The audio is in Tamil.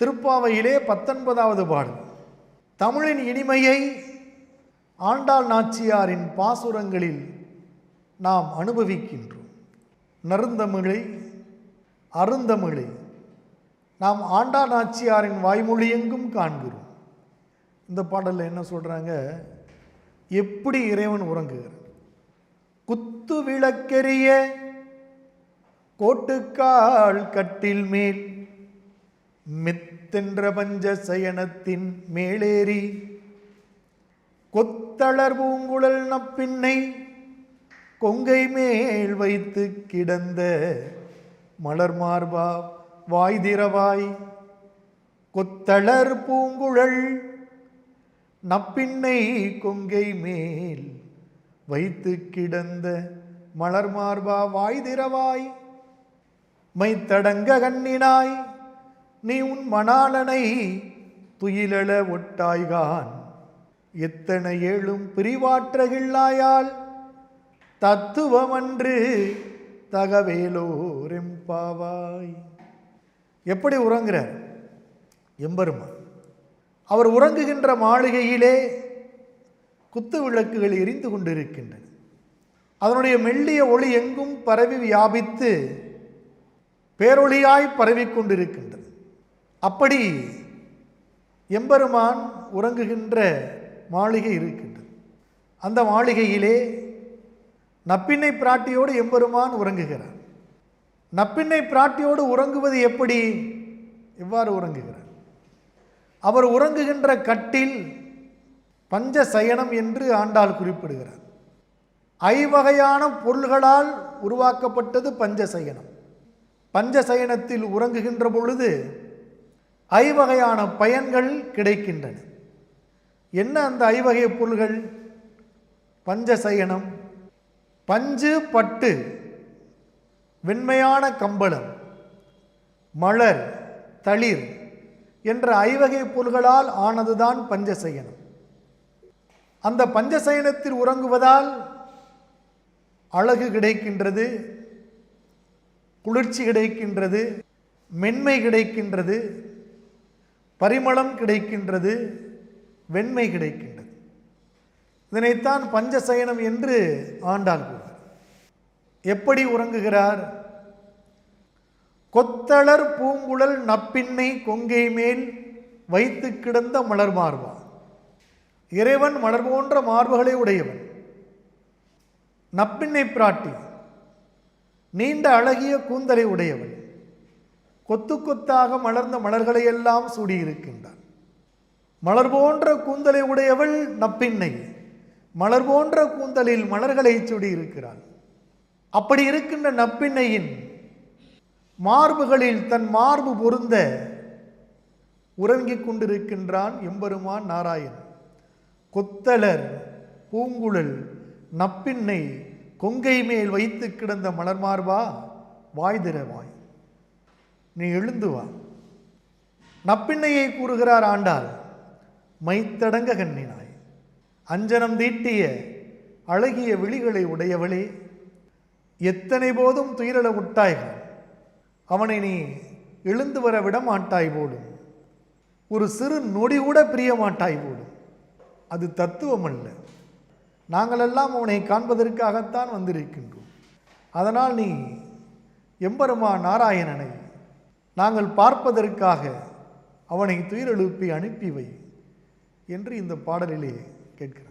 திருப்பாவையிலே பத்தொன்பதாவது பாடல். தமிழின் இனிமையை ஆண்டாள் நாச்சியாரின் பாசுரங்களில் நாம் அனுபவிக்கின்றோம். நறுந்தமிழை அருந்தமிழை நாம் ஆண்டாள் நாச்சியாரின் வாய்மொழியெங்கும் காண்கிறோம். இந்த பாடலில் என்ன சொல்கிறாங்க எப்படி இறைவன் உறங்குகிறார்? குத்து விளக்கெரிய கோட்டுக்கால் கட்டில் மேல் மித்தென்ற பஞ்ச சயனத்தின் மேலேறி கொத்தளர் பூங்குழல் நப்பின்னை கொங்கை மேல் வைத்து கிடந்த மலர் மார்பா வாய் கொத்தளர் பூங்குழல் நப்பின்னை கொங்கை மேல் வைத்து கிடந்த மலர் மார்பா வாய் மைத்தடங்க கண்ணினாய் நீ உன் மணாளனை துயிலள ஒட்டாய்கான். எத்தனை ஏழும் பிரிவாற்றகில்லாயால் தத்துவமன்று தகவேலோரெம்பாவாய் எப்படி உறங்குறார்? எம்பெருமான். அவர் உறங்குகின்ற மாளிகையிலே குத்து விளக்குகள் எரிந்து கொண்டிருக்கின்றன. அதனுடைய மெல்லிய ஒளி எங்கும் பரவி வியாபித்து பேரொளியாய் பரவிக் கொண்டிருக்கின்றது அப்படி எம்பெருமான் உறங்குகின்ற மாளிகை இருக்கின்றது. அந்த மாளிகையிலே நப்பிண்ணை பிராட்டியோடு எம்பெருமான் உறங்குகிறார். நப்பின்னை பிராட்டியோடு உறங்குவது எப்படி? எவ்வாறு உறங்குகிறார். அவர் உறங்குகின்ற கட்டில் பஞ்ச சயனம் என்று ஆண்டாள் குறிப்பிடுகிறார். ஐவகையான பொருள்களால் உருவாக்கப்பட்டது பஞ்ச சயனம் பஞ்ச சயனத்தில் உறங்குகின்ற பொழுது ஐவகையான பயன்கள் கிடைக்கின்றன. என்ன அந்த ஐவகை பொருள்கள்? பஞ்சசயனம் பஞ்சு பட்டு வெண்மையான கம்பளம் மலர் தளிர் என்ற ஐவகை பொருள்களால் ஆனதுதான் பஞ்சசயனம். அந்த பஞ்சசயனத்தில் உறங்குவதால் அழகு கிடைக்கின்றது குளிர்ச்சி கிடைக்கின்றது மென்மை கிடைக்கின்றது பரிமளம் கிடைக்கின்றது வெண்மை கிடைக்கின்றது. இதனைத்தான் பஞ்சசயனம் என்று ஆண்டாள் கூறுகிறார் எப்படி உறங்குகிறார்? கொத்தளர் பூங்குழல் நப்பின்னை கொங்கை மேல் வைத்து கிடந்த மலர் மார்பா இறைவன் மலர் போன்ற மார்புகளை உடையவன். நப்பின்னை பிராட்டி நீண்ட அழகிய கூந்தலை உடையவன். கொத்து கொத்தாக மலர்ந்த மலர்களை எல்லாம் சூடியிருக்கின்றான். மலர் போன்ற கூந்தலை உடையவள் நப்பின்னை. மலர் போன்ற கூந்தலில் மலர்களை சூடியிருக்கிறாள். அப்படி இருக்கின்ற நப்பின்னையின் மார்புகளில் தன் மார்பு பொருந்த உறங்கிக் கொண்டிருக்கின்றான் எம்பெருமான் நாராயணன். கொத்தலர் பூங்குழல் நப்பின்னை கொங்கை மேல் வைத்து கிடந்த மலர் மார்பா வாய். நீ எழுந்து வா. நப்பிண்ணையை கூறுகிறார் ஆண்டாள் மைத்தடங்க கண்ணினாய். அஞ்சனம் தீட்டிய அழகிய விழிகளை உடையவளே எத்தனை போதும் துயிரல விட்டாய்கள் அவனை நீ எழுந்து வர விட மாட்டாய் போலும். ஒரு சிறு நொடி கூட பிரிய மாட்டாய் போலும். அது தத்துவம் அல்ல நாங்களெல்லாம் அவனை காண்பதற்காகத்தான் வந்திருக்கின்றோம். அதனால் நீ எம்பெருமா நாராயணனை நாங்கள் பார்ப்பதற்காக அவனை துயிரெழுப்பி அனுப்பி வை என்று இந்த பாடலிலே கேட்கிறார்.